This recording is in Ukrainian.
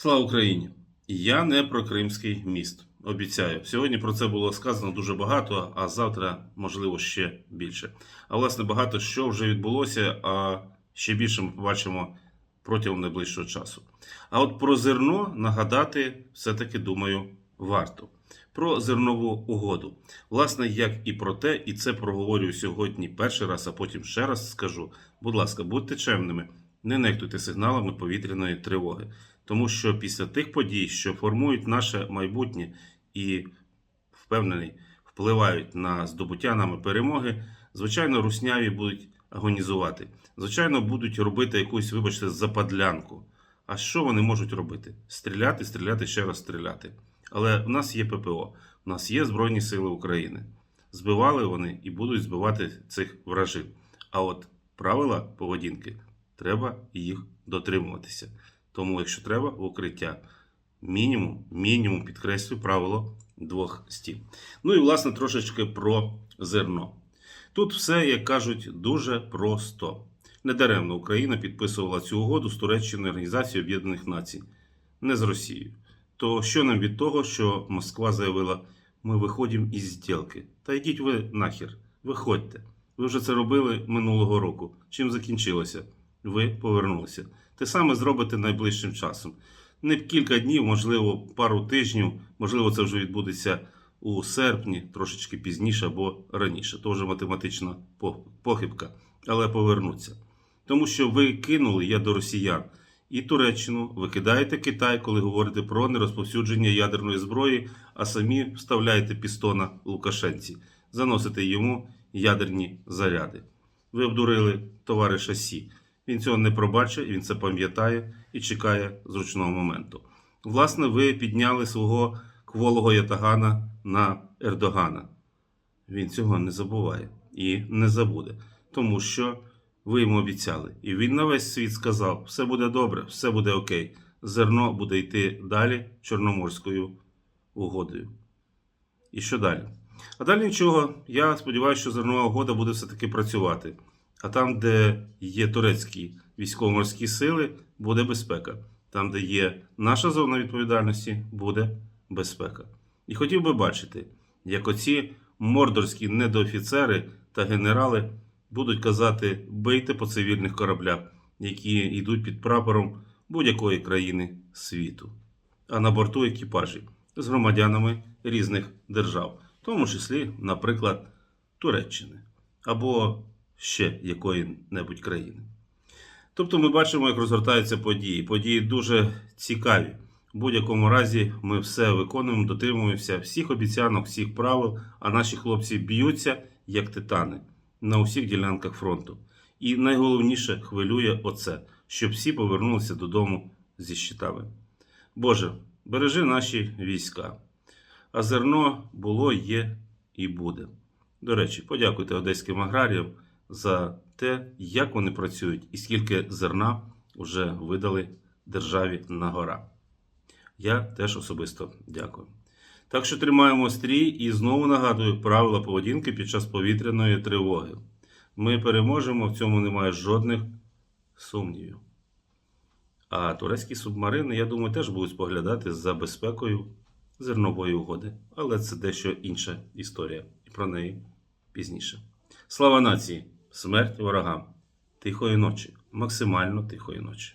Слава Україні! Я не про Кримський міст. Обіцяю. Сьогодні про це було сказано дуже багато, а завтра, можливо, ще більше. А власне, багато що вже відбулося, а ще більше ми побачимо протягом найближчого часу. А от про зерно нагадати все-таки думаю варто. Про зернову угоду. Власне, як і про те, і це проговорюю сьогодні перший раз, а потім ще раз скажу. Будь ласка, будьте чемними, не нехтуйте сигналами повітряної тривоги. Тому що після тих подій, що формують наше майбутнє і впевнений, впливають на здобуття нами перемоги, звичайно, русняві будуть агонізувати. Звичайно, будуть робити якусь, вибачте, западлянку. А що вони можуть робити? Стріляти, стріляти, ще раз стріляти. Але в нас є ППО, в нас є Збройні Сили України. Збивали вони і будуть збивати цих вражин. А от правила поведінки треба їх дотримуватися. Тому, якщо треба, укриття. Мінімум, мінімум, підкреслюю правило двох стін. Ну і власне трошечки про зерно. Тут все, як кажуть, дуже просто. Недаремно Україна підписувала цю угоду з Туреччиною Організацією Об'єднаних Націй, не з Росією. То що нам від того, що Москва заявила, ми виходимо із зділки? Та йдіть ви нахер, виходьте. Ви вже це робили минулого року. Чим закінчилося? Ви повернулися. Те саме зробите найближчим часом. Не кілька днів, можливо, пару тижнів, можливо, це вже відбудеться у серпні, трошечки пізніше або раніше. То вже математична похибка, але повернуться. Тому що ви кинули я до росіян і Туреччину, ви кидаєте Китай, коли говорите про нерозповсюдження ядерної зброї, а самі вставляєте пістона Лукашенці, заносите йому ядерні заряди. Ви обдурили товариша Сі. Він цього не пробачить, він це пам'ятає і чекає зручного моменту. Власне, ви підняли свого кволого ятагана на Ердогана. Він цього не забуває і не забуде, тому що ви йому обіцяли. І він на весь світ сказав: все буде добре, все буде окей. Зерно буде йти далі Чорноморською угодою. І що далі? А далі нічого. Я сподіваюся, що зернова угода буде все-таки працювати. А там, де є турецькі військово-морські сили, буде безпека. Там, де є наша зона відповідальності, буде безпека. І хотів би бачити, як оці мордорські недоофіцери та генерали будуть казати: бийте по цивільних кораблях, які йдуть під прапором будь-якої країни світу, а на борту екіпажі з громадянами різних держав, в тому числі, наприклад, Туреччини або ще якої-небудь країни. Тобто ми бачимо, як розгортаються події. Події дуже цікаві. В будь-якому разі ми все виконуємо, дотримуємося всіх обіцянок, всіх правил, а наші хлопці б'ються як титани на усіх ділянках фронту. І найголовніше хвилює оце, щоб всі повернулися додому зі щитами. Боже, бережи наші війська. А зерно було, є і буде. До речі, подякуйте одеським аграріям за те, як вони працюють і скільки зерна вже видали державі на гора. Я теж особисто дякую. Так що тримаємо стрій і знову нагадую правила поведінки під час повітряної тривоги. Ми переможемо, в цьому немає жодних сумнівів. А турецькі субмарини, я думаю, теж будуть споглядати за безпекою зернової угоди. Але це дещо інша історія, і про неї пізніше. Слава нації! Смерть ворогам! Тихої ночі, максимально тихої ночі.